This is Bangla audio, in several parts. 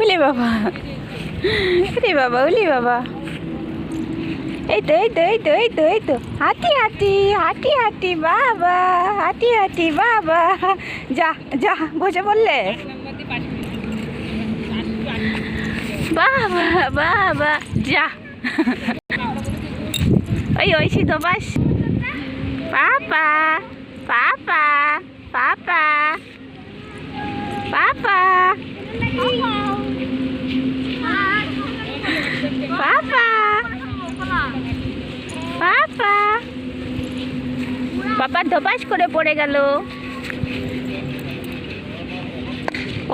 উলি বাবা। উলি বাবা উলি বাবা। এই তো এই তো এই তো এই তো এই তো। হাতি হাতি হাঁটি হাঁটি বাবা, হাতি হাতি বাবা। যা যা, বসে বললে বাবা বাবা, যা। ওই ঐশী তো বাস। পাপা পাপা পাপা পাপা। পাপা পাপা ধপাস করে পড়ে গেল।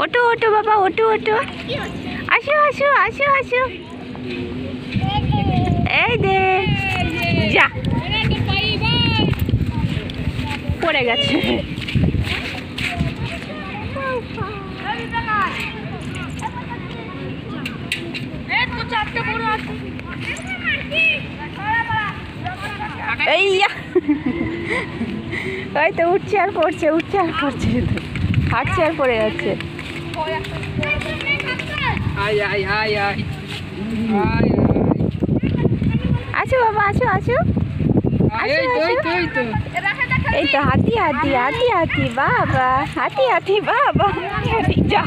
ওটো ওটো বাবা ওটো ওটো আসো আসো আসো আসো। এই দে। যা। পড়ে গেছে। ওই তো উঠছে আর পড়ছে উঠছে আর পড়ছে। হাঁটছে আর পড়ে যাচ্ছে। আয় আয় আয় আয়। আয় বাবা আসো আয় এই তো এই এই এই হাতি হাতি হাতি হাতি বাবা। হাতি হাতি বাবা। হাতি যা।